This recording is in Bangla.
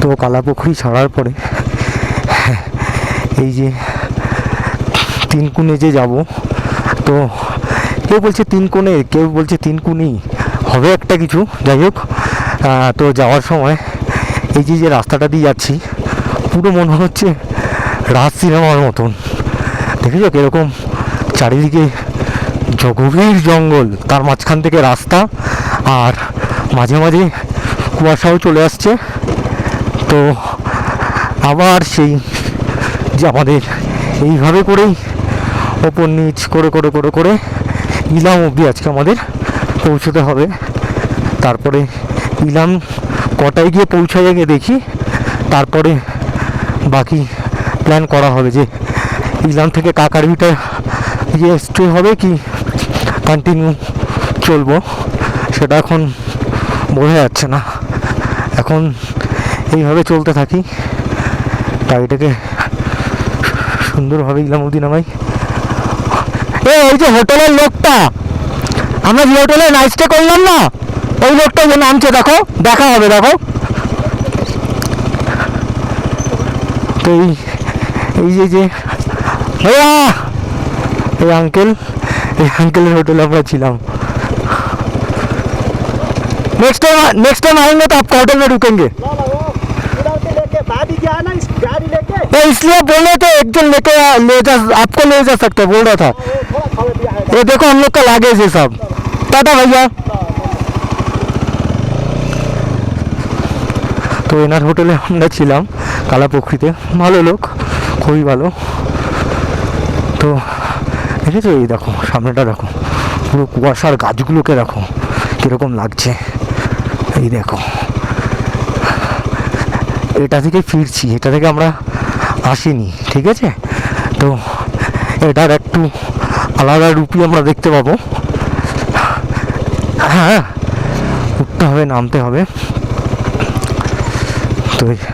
তো কালাপুকুরি ছাড়ার পরে এই যে তিন যে যাব, তো কেউ বলছে তিন কোণে? কেউ বলছে তিন হবে একটা কিছু, যাই হোক তো যাওয়ার সময় এই যে যে রাস্তাটা দিয়ে যাচ্ছি, পুরো মনে হচ্ছে রাজ সিনেমার মতন। দেখেছ কীরকম? চারিদিকে জ- গভীর জঙ্গল, তার মাঝখান থেকে রাস্তা, আর মাঝে মাঝে কুয়াশাও চলে আসছে। তো আবার সেই যে আমাদের এইভাবে করেই ওপর নিচ করে করে করে করে ইলাম অবধি আজকে আমাদের পৌঁছতে হবে। তারপরে ইলাম কটায় গিয়ে পৌঁছায় গিয়ে দেখি, তারপরে বাকি প্ল্যান করা হবে যে ইলাম থেকে কাকারবিটা গিয়ে স্টে হবে কি কন্টিনিউ চলবো, সেটা এখন বোঝা যাচ্ছে না। এখন এইভাবে চলতে থাকি গাড়িটাকে সুন্দরভাবে ইলাম অবধি নামাই এ ওই যে হোটেলের লোকটা আমরা যে হোটেলে নাইট স্টে করলাম না ওই লোকটা যে নামছে দেখো দেখা হবে দেখো তো এই এই যে যে ভাইয়া এই আঙ্কেল এই আঙ্কেলের হোটেলে আমরা ছিলাম नेक्स्ट टाइम नेक्स्ट टाइम आएंगे तो आपको होटल में रुकेंगे लेके तो इसलिए बोल रहे थे एक दिन लेके आ- ले जा आपको ले जा सकते हैं, बोल रहा था वो थोड़ा खावे दिया है ये देखो हम लोग का लागेज है सब टाटा भैया তো এনার হোটেলে আমরা ছিলাম কালাপুকুরিতে ভালো লোক খুবই ভালো তো দেখেছো এই দেখো সামনেটা দেখো পুরো কুয়াশার গাছগুলোকে দেখো কীরকম লাগছে এই দেখো এটা থেকে ফিরছি এটা থেকে আমরা আসিনি, ঠিক আছে? তো এটার একটু আলাদা রূপই আমরা দেখতে পাবো। হ্যাঁ উঠতে হবে, নামতে হবে। তো